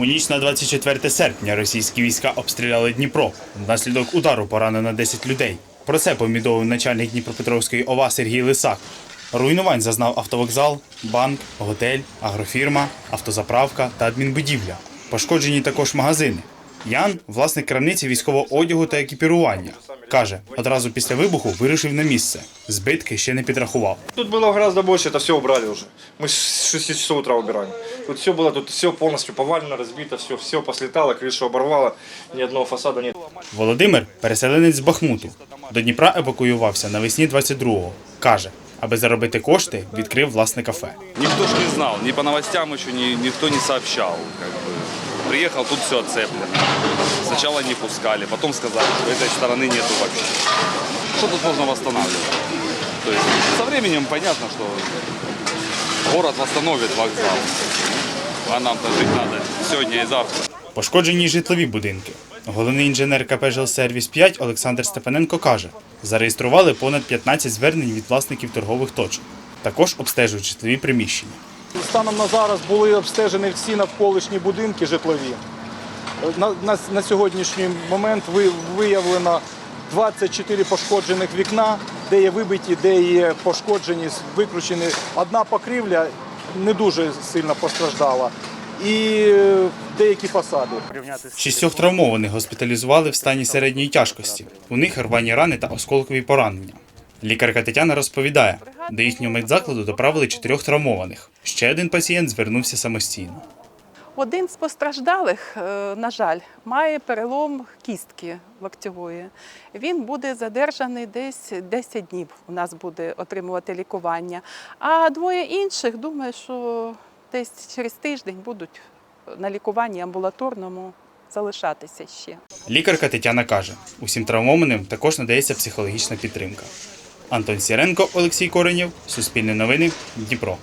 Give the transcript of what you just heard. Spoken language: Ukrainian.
У ніч на 24 серпня російські війська обстріляли Дніпро. Внаслідок удару поранено 10 людей. Про це повідомив начальник Дніпропетровської ОВА Сергій Лисак. Руйнувань зазнав автовокзал, банк, готель, агрофірма, автозаправка та адмінбудівля. Пошкоджені також магазини. Ян, власник крамниці військового одягу та екіпірування, каже, одразу після вибуху вирушив на місце. Збитки ще не підрахував. Тут было гораздо больше, это все убрали уже. Мы с 6 часов утра убирали. Тут все было, тут все полностью повалено, разбито, все, все послетало, крышу оборвало, ни одного фасада нет. Володимир переселенець з Бахмуту. До Дніпра евакуювався навесні 22-го. Каже, аби заробити кошти, відкрив власне кафе. Никто ж не знал, ни по новостям еще ни, никто не сообщал. Как бы. Приехал, тут все отцеплено. Сначала не пускали, потом сказали, что этой стороны нету вообще. Что тут можно восстанавливать? То есть со временем понятно, что город восстановит вокзал. А нам-то жить надо сегодня и завтра. Пошкоджені житлові будинки. Головний інженер КП «Жилсервіс 5 Олександр Степаненко каже, зареєстрували понад 15 звернень від власників торгових точок. Також обстежують житлові приміщення. Станом на зараз були обстежені всі навколишні будинки житлові. На, на, на сьогоднішній момент ви, виявлено 24 пошкоджених вікна, де є вибиті, де є пошкоджені, викручені. Одна покрівля не дуже сильно постраждала. І е, деякі фасади. Шістьох травмованих госпіталізували в стані середньої тяжкості. У них рвані рани та осколкові поранення. Лікарка Тетяна розповідає, до їхнього медзакладу доправили чотирьох травмованих. Ще один пацієнт звернувся самостійно. Один з постраждалих, е, на жаль, має перелом кістки локтєвої. Він буде задержаний десь 10 днів. У нас буде отримувати лікування. А двоє інших, думаю, що десь через тиждень будуть на лікуванні амбулаторному залишатися ще. Лікарка Тетяна каже, усім травмованим також надається психологічна підтримка. Антон Сіренко, Олексій Коренєв, Суспільне новини, Дніпро.